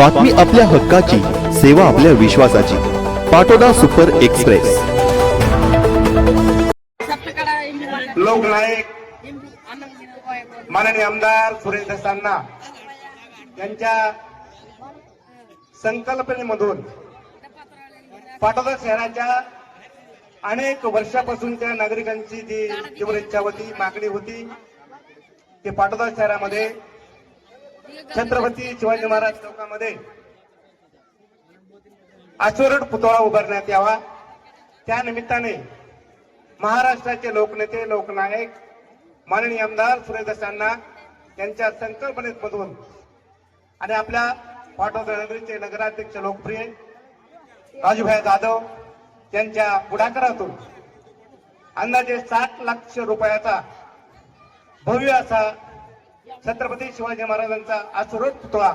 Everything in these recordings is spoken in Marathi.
बातमी आपल्या हक्काची सेवा आपल्या विश्वासाची. Patoda super express. लोकनायक माननीय आमदार सुरेश दसांना यांच्या संकल्पनेमधून पाटोदा शहराच्या अनेक वर्षापासूनच्या नागरिकांची जी तीव्र इच्छा होती मागणी होती ते पाटोदा शहरामध्ये छत्रपती शिवाजी महाराज चौकामध्ये अश्वरूढ पुतळा उभारण्यात यावा. त्या निमित्ताने महाराष्ट्राचे लोकनेते लोकनायक माननीय आमदार सुरेश दसांना यांच्या संकल्पनेमधून आणि आपल्या पाटोदा नगराध्यक्ष लोकप्रिय राजूभाई जाधव यांच्या पुढाकारातून अंदाजे साठ लाख रुपयाचा भव्य असा छत्रपती शिवाजी महाराजांचा अश्वरूढ पुतळा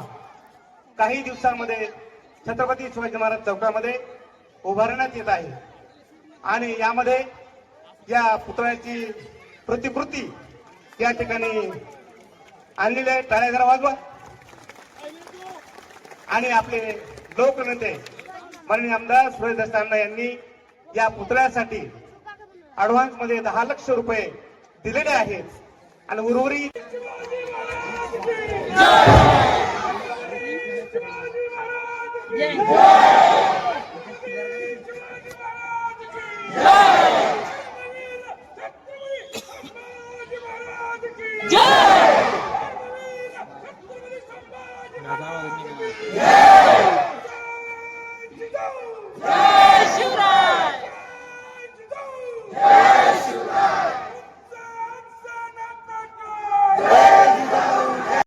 काही दिवसांमध्ये छत्रपती शिवाजी महाराज चौकामध्ये उभारण्यात येत आहे. आणि यामध्ये या पुतळ्याची प्रतिकृती या ठिकाणी आणलेली आहे. टाळ्या जरा वाजवा. आणि आपले लोकनेते माननीय आमदार सुरेश दस्ताना यांनी या पुतळ्यासाठी ऍडव्हान्समध्ये दहा लक्ष रुपये दिलेले आहेत. आणि उर्वरित जय!